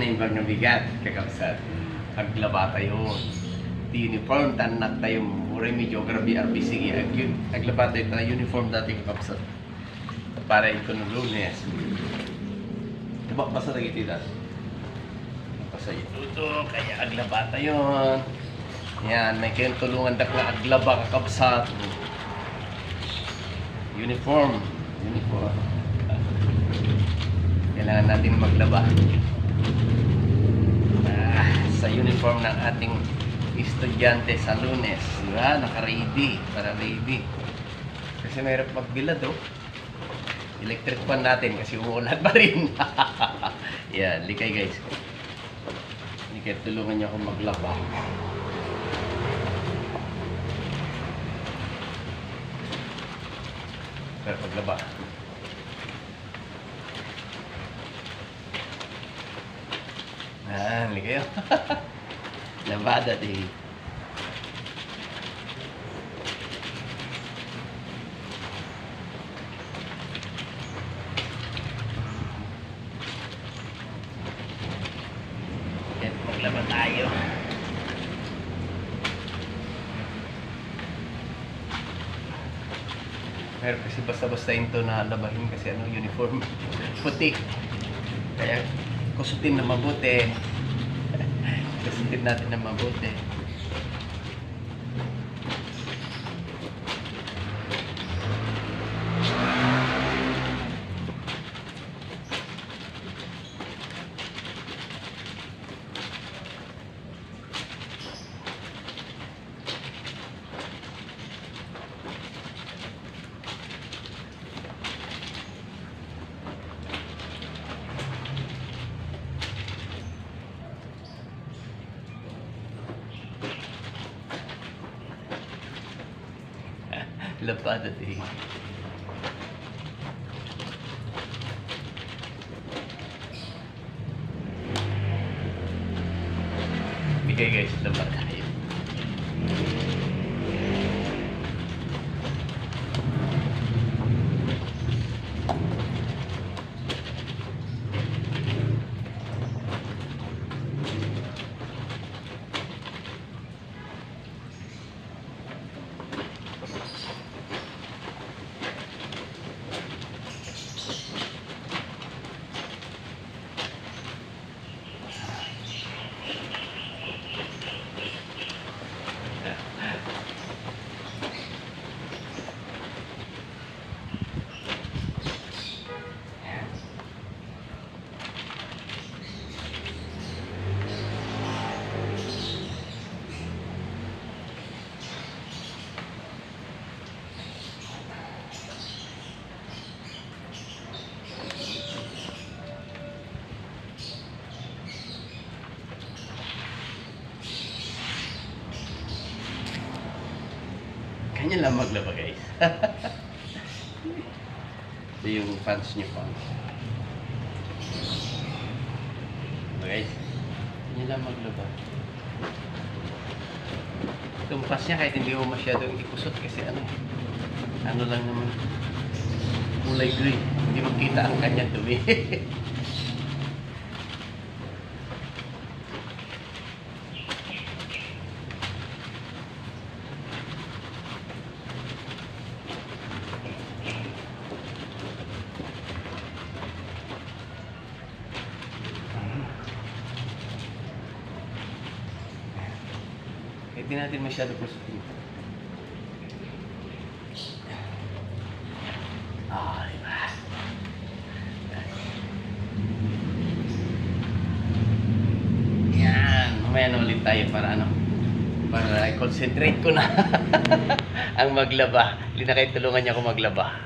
na yung bag na bigat, kakapsat. Aglaba tayo. Di uniform, tanak tayo. Mura medyo grabe RBC. Ag, aglaba tayo tayo uniform dati kakapsat. Para kuno lunes. Diba, basta lagi tita. Basta ito kaya aglaba tayo. Yan, may kayong tulungan dak na aglaba kakapsat. Uniform. Uniform. Kailangan natin maglaba. Uniform ng ating estudyante sa lunes. Diba? Naka-ready. Para ready. Kasi mahirap magbilad oh. Electric fan natin kasi umuulan pa rin. Yan, likay guys. Likay, tulungan niyo ako maglaba. Pero paglaba. Ah, hindi kayo. Labada di. Yan, maglaba tayo. Pero kasi basta-basta ito na labahin kasi ano, uniform. Puti. Kaya kusutin na mabuti. kusutin natin na mabuti. Lapad at eh. Bigay guys, lapad Kanya lang maglaba guys. Ito yung fans niyo fans. Ito guys. Kanya lang maglaba. Itong fans niya kahit hindi mo masyadong ikusot kasi ano ano lang naman kulay gray. Hindi makita ang kanyang dumi. Hindi natin masyado kusutin. Ah, diba? Yan. Mamaya na ulit tayo para ano para i-concentrate ko na ang maglaba. Hindi na kayo tulungan niya ako maglaba.